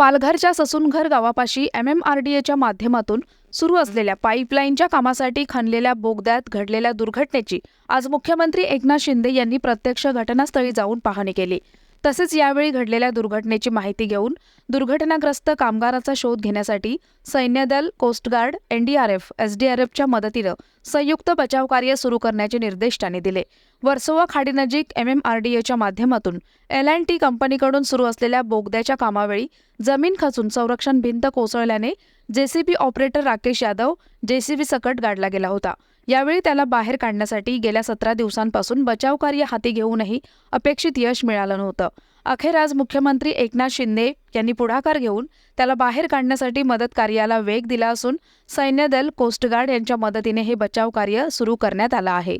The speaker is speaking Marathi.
पालघरच्या ससूनघर गावापाशी एम एम आर डी एच्या माध्यमातून सुरू असलेल्या पाईपलाईनच्या कामासाठी खणलेल्या बोगद्यात घडलेल्या दुर्घटनेची आज मुख्यमंत्री एकनाथ शिंदे यांनी प्रत्यक्ष घटनास्थळी जाऊन पाहणी केली. तसेच यावेळी घडलेल्या दुर्घटनेची माहिती घेऊन दुर्घटनाग्रस्त कामगाराचा शोध घेण्यासाठी सैन्यदल कोस्टगार्ड एनडीआरएफ एसडीआरएफच्या मदतीनं संयुक्त बचाव कार्य सुरू करण्याचे निर्देश त्यांनी दिले. वर्सोवा खाडीनजीक एम एम आर डी एच्या माध्यमातून एल अँड टी कंपनीकडून सुरू असलेल्या बोगद्याच्या कामावेळी जमीन खचून संरक्षण भिंत कोसळल्याने JCB operator Rakesh Yadav JCB सकट गाडला गेला होता. यावेळी त्याला बाहेर काढण्यासाठी गेल्या सतरा दिवसांपासून बचाव कार्य हाती घेऊनही अपेक्षित यश मिळालं नव्हतं. अखेर आज मुख्यमंत्री एकनाथ शिंदे यांनी पुढाकार घेऊन त्याला बाहेर काढण्यासाठी मदत कार्याला वेग दिला असून सैन्यदल कोस्टगार्ड यांच्या मदतीने हे बचाव कार्य सुरू करण्यात आलं आहे.